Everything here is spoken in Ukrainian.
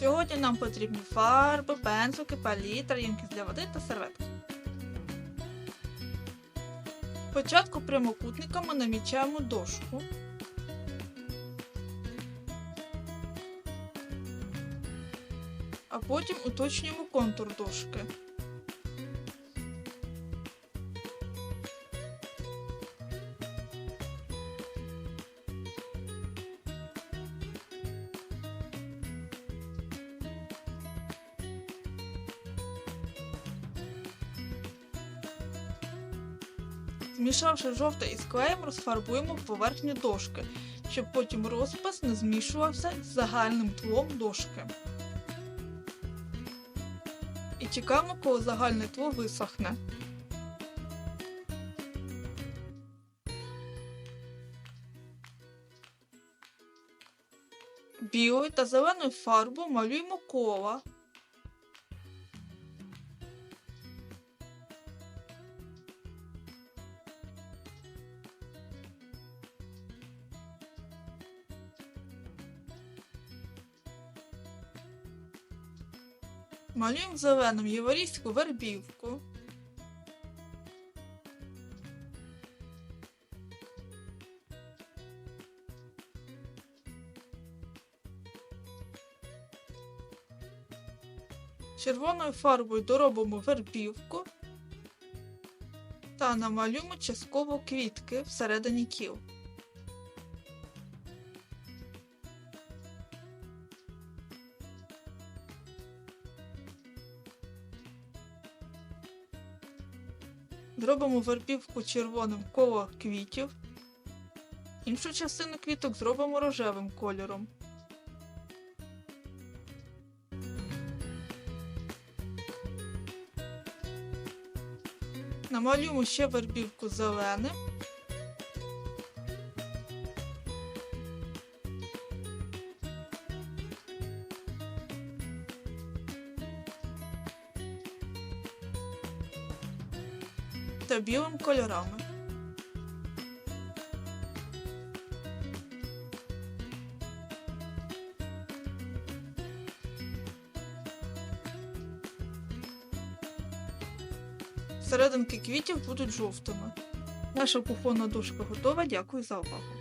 Сьогодні нам потрібні фарби, пензлики, палітра, ємкість для води та серветки. Спочатку прямокутниками намічаємо дошку. А потім уточнюємо контур дошки. Змішавши жовте із клеєм, розфарбуємо поверхню дошки, щоб потім розпис не змішувався з загальним тлом дошки. І чекаємо, коли загальний тло висохне. Білою та зеленою фарбою малюємо кола. Малюємо зеленим єврейську вербівку. Червоною фарбою доробимо вербівку та намалюємо частково квітки всередині кіл. Зробимо вербівку червоним коло квітів. Іншу частину квіток зробимо рожевим кольором. Намалюємо ще вербівку зеленим. Та білим кольорами. Серединки квітів будуть жовтими. Наша кухонна дошка готова. Дякую за увагу.